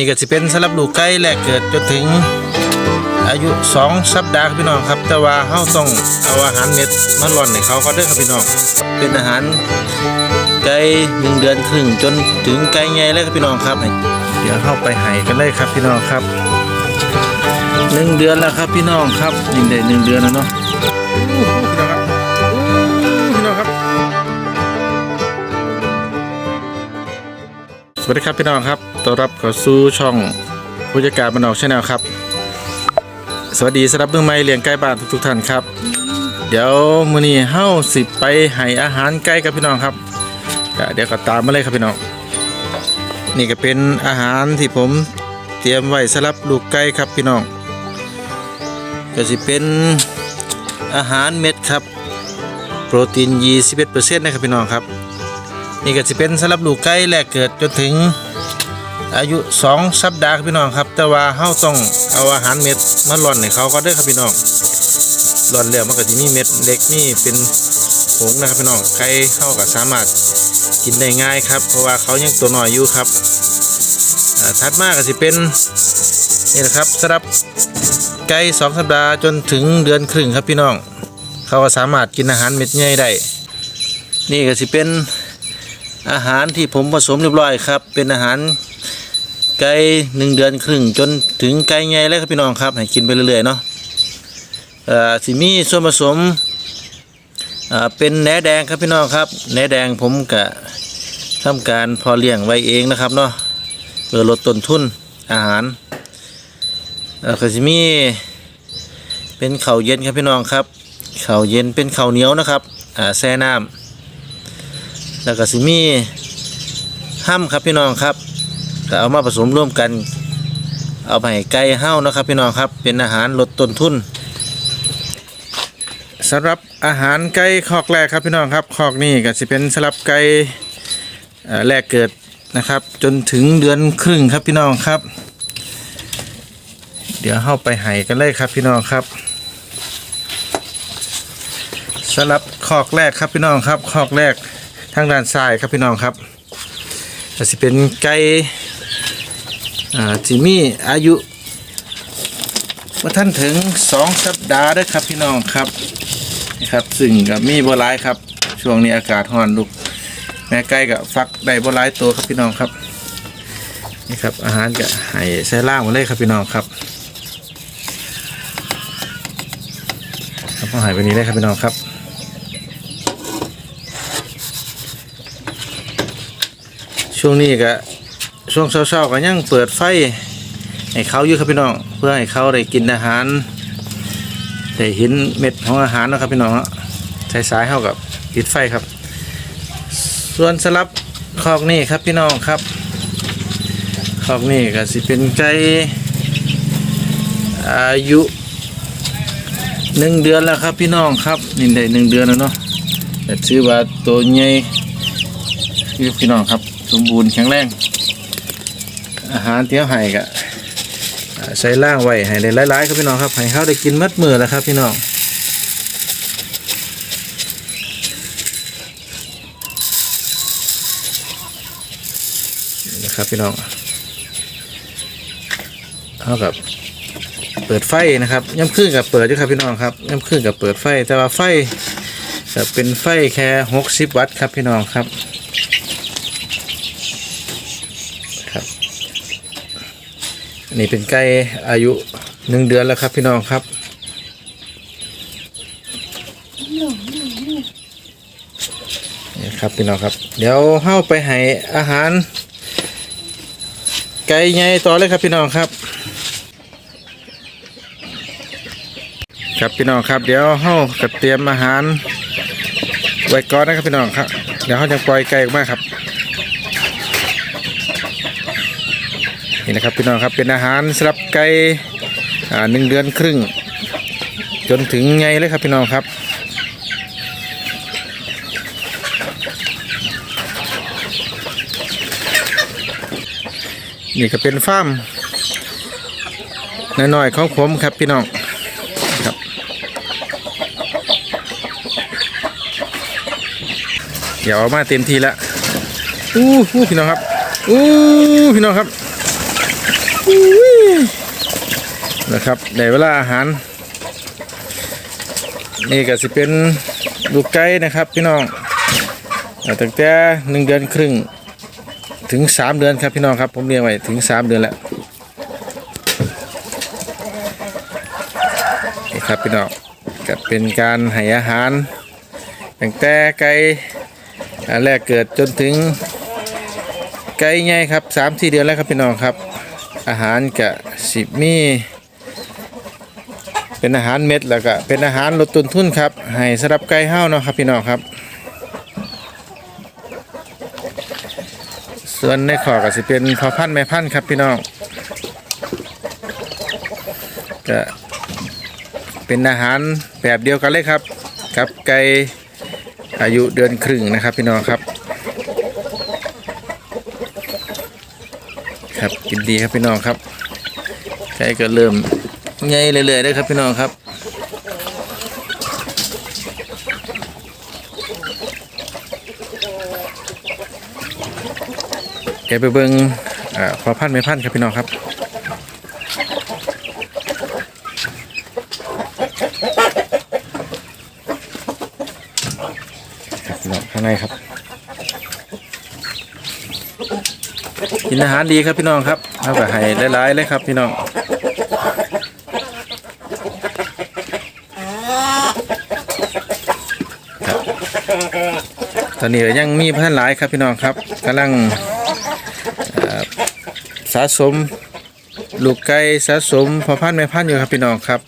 นี่ก็สิเป็นสำหรับลูกไก่แรกเกิดจนถึงอายุ 2 สัปดาห์ครับพี่น้องครับ แต่ว่าเฮาต้องเอาอาหารเม็ดมาร่อนให้เขาก็เด้อครับพี่น้อง เป็นอาหารไก่หนึ่งเดือนครึ่งจนถึงไก่ใหญ่เลยครับพี่น้องครับ เดี๋ยวเข้าไปให้กันเลยครับพี่น้องครับหนึ่งเดือนแล้วครับพี่น้องครับยิงได้หนึ่งเดือนแล้วเนาะอู้หูพี่น้องครับอู้พี่น้องครับสวัสดีครับพี่น้องครับ ต้อนรับเข้าสู่ช่องผู้จัดการบ้านนอกชาแนลครับ สวัสดีสำหรับเมืองใหม่เลี้ยงไก่บ้านทุกๆท่านครับ เดี๋ยวมื้อนี้เฮาสิไปให้อาหารไก่กับพี่น้องครับเดี๋ยวก็ตามมาเลยครับพี่น้อง นี่ก็เป็นอาหารที่ผมเตรียมไว้สำหรับลูกไก่ครับพี่น้อง ก็สิเป็นอาหารเม็ดครับ โปรตีน 21%นะครับพี่น้องครับ นี่ก็จะเป็นสำหรับลูกไก่แรกเกิดจนถึง อายุ 2 สัปดาห์ครับพี่น้องครับ แต่ว่าเฮาต้องเอาอาหารเม็ดมาร่อนให้เขาก็เด้ครับพี่น้องร่อนแล้วมันก็จะมีเม็ดเล็กนี่เป็นผงนะครับพี่น้องไก่เฮาก็สามารถกินได้ง่ายครับ เพราะว่าเขายังตัวน้อยอยู่ครับอ่าถัดมาก็จะเป็นนี่นะครับสำหรับไก่2สัปดาห์จนถึงเดือนครึ่งครับพี่น้อง เขาก็สามารถกินอาหารเม็ดใหญ่ได้นี่ก็จะเป็นอาหารที่ผมผสมเรียบร้อยครับ เป็นอาหาร ไก่หนึ่งเดือนครึ่งจนถึงไก่ใหญ่แล้วครับพี่น้องครับให้กินไปเรื่อยๆเนาะเอ่อสิมีส่วนผสมอ่าเป็นแหนแดงครับพี่น้องครับแหนแดงผมกะทำการพอเลี้ยงไว้เองนะครับเนาะเพื่อลดต้นทุนอาหารเอ่อก็สิมีเป็นข้าวเย็นครับพี่น้องครับข้าวเย็นเป็นข้าวเหนียวนะครับอ่าแช่น้ำแล้วก็สิมีห้ำครับพี่น้องครับ ก็เอามาผสมร่วมกัน เอาไปให้ไก่เห่านะครับพี่น้องครับเป็นอาหารลดต้นทุนสำหรับอาหารไก่คอกแรกครับพี่น้องครับคอกนี่ก็จะเป็นสำหรับไก่แรกเกิดนะครับ จนถึงเดือนครึ่งครับพี่น้องครับ เดี๋ยวเข้าไปให้กันเลยครับพี่น้องครับสำหรับคอกแรกครับพี่น้องครับคอกแรกทางด้านซ้ายครับพี่น้องครับก็สิเป็นไก่ อ่าที่มีอายุว่าท่านถึง2สัปดาห์ด้อครับพี่น้องครับนะครับ ซึ่งก็มีบัวร้ายครับ ช่วงนี้อากาศร้อนลูกแม่ไก่ก็ฟักได้บัวร้ายตัวครับพี่น้องครับนี่ครับอาหารก็ให้ใส่ล่างมาเลยครับพี่น้องครับครับเอาหายไปนี้เลยครับพี่น้องครับช่วงนี้ก็ ช่วงเช้าๆก็ยังเปิดไฟให้เขาอยู่ครับพี่น้อง เพื่อให้เขาได้กินอาหารได้เห็นเม็ดของอาหารนะครับพี่น้องใช้สายเข้ากับปิดไฟครับ ส่วนสลับคอกนี่ครับพี่น้องครับคอกนี่ก็สิเป็นไก่อายุหนึ่งเดือนแล้วครับพี่น้องครับนี่ได้หนึ่งเดือนแล้วเนาะแต่ชื่อว่าตัวใหญ่พี่น้องครับ สมบูรณ์แข็งแรง อาหารเที่ยวไห้กะใส่ล่างไว้ให้ได้หลายๆครับพี่น้องครับให้เขาได้กินมัดมือแล้วครับพี่น้องนะครับพี่น้องเขากับเปิดไฟนะครับย่ำครึ่งกับเปิดด้วยครับพี่น้องครับย่ำครึ่งกับเปิดไฟแต่ว่าไฟจะเป็นไฟแค่60วัตต์ครับพี่น้องครับครับ นนี้เป็นไก่อายุหนึ่งเดือนแล้วครับ พี่น้องครับ นี่ครับพี่น้องครับ เดี๋ยวเข้าไปให้อาหาร ไก่ใหญ่ต่อเลยครับพี่น้องครับ ครับพี่น้องครับ เดี๋ยวเข้ากับเตรียมอาหารไว้ก่อนนะครับพี่น้องครับ เดี๋ยวเขาจะปล่อยไก่ออกมาครับ นี่นะครับพี่น้องครับเป็นอาหารสำหรับไก่หนึ่งเดือนครึ่ง จนถึงไงเลยครับพี่น้องครับนี่ก็เป็นฟาร์มน้อยๆของผมครับพี่น้องครับเดี๋ยวเอามาเต็มทีละอู้หู้พี่น้องครับอู้พี่น้องครับ นะครับในเวลาอาหาร นี่ก็สิเป็นลูกไก่นะครับพี่น้องตั้งแต่หนึ่งเดือนครึ่งถึงสามเดือนครับพี่น้องครับ ผมเลี้ยงไว้ถึงสามเดือนแล้วนี่ครับพี่น้องก็เป็นการให้อาหารตั้งแต่ไก่แรกเกิดจนถึงไก่ใหญ่ครับสามสี่เดือนแล้วครับพี่น้องครับ อาหารกะสิบมีเป็นอาหารเม็ดแล้วก็เป็นอาหารลดต้นทุนครับให้สำหรับไก่เฮ้าเนาะครับพี่น้องครับ ส่วนในขอก็สิเป็นพอพันธุ์แม่พันธุ์ครับพี่น้องก็เป็นอาหารแบบเดียวกันเลยครับ กับไก่อายุเดือนครึ่งนะครับพี่น้องครับ ครับกินดีครับพี่น้องครับไก่ก็เริ่มใหญ่เรื่อยๆเลยครับพี่น้องครับแกไปเบิงอพอพันไม่พันครับพี่น้องครับครับพี่น้องข้างในครับ กินอาหารดีครับพี่น้องครับเอาไปให้หลายๆเลยครับพี่น้องครับตอนนี้ยังมีเพื่อนหลายครับพี่น้องครับกำลังสะสมลูกไก่สะสมพอพันธุ์แม่พันธุ์อยู่ครับพี่น้องครับ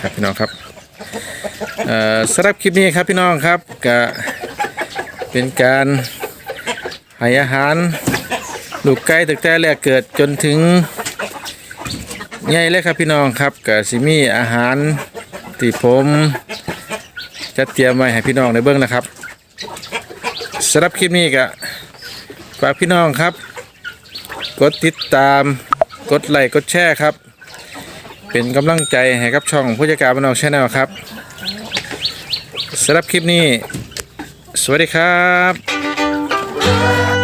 ครับพี่น้องครับ เอ่อสำหรับคลิปนี้ครับพี่น้องครับก็เป็นการให้อาหารลูกไก่ตั้งแต่แรกเกิดจนถึงใหญ่เลยครับพี่น้องครับก็สิมีอาหารที่ผมจะเตรียมไว้ให้พี่น้องในเบื้องนะครับสำหรับคลิปนี้ก็ฝากพี่น้องครับ กดติดตาม กดไลค์ กดแชร์ครับ เป็นกำลังใจให้กับช่องผู้จัดการบ้านนอกชาแนลครับสำหรับคลิปนี้ สวัสดีครับ